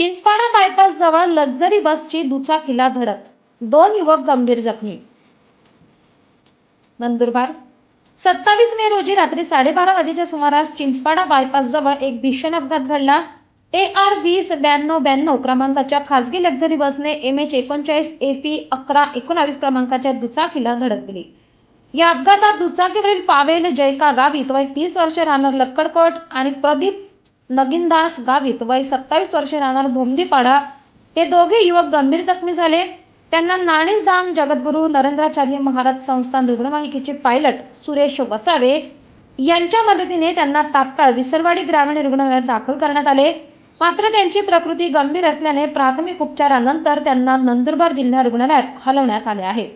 चिंचपाडा जवळ लक्झरी बसची दुचाकीला धडक. दोन युवक गंभीर जखमी. नंदुरबार. सत्तावीस मे रोजी रात्री साडेबारा वाजेच्या सुमारास चिंचपाडा बायपास जवळ एक भीषण अपघात घडला. ए आर वीस ब्याण्णव ब्याण्णव क्रमांकाच्या खासगी लक्झरी बसने एम एच एकोणचाळीस ए पी अकरा एकोणावीस क्रमांकाच्या दुचाकीला धडक दिली. या अपघातात दुचाकीवरील पावेल जयका गावित वय तीस वर्षे राहणार लक्कडकोट आणि प्रदीप नगिनदास गावित वय सत्तावीस वर्षे राहणार भोमदीपाडा. हे दोघे युवक गंभीर जखमी झाले. त्यांना नाणीसधाम जगद्गुरू नरेंद्राचार्य महाराज संस्थान रुग्णवाहिकेचे पायलट सुरेश वसावे यांच्या मदतीने त्यांना तात्काळ विसरवाडी ग्रामीण रुग्णालयात दाखल करण्यात आले. मात्र त्यांची प्रकृती गंभीर असल्याने प्राथमिक उपचारानंतर त्यांना नंदुरबार जिल्हा रुग्णालयात हलवण्यात आले आहे.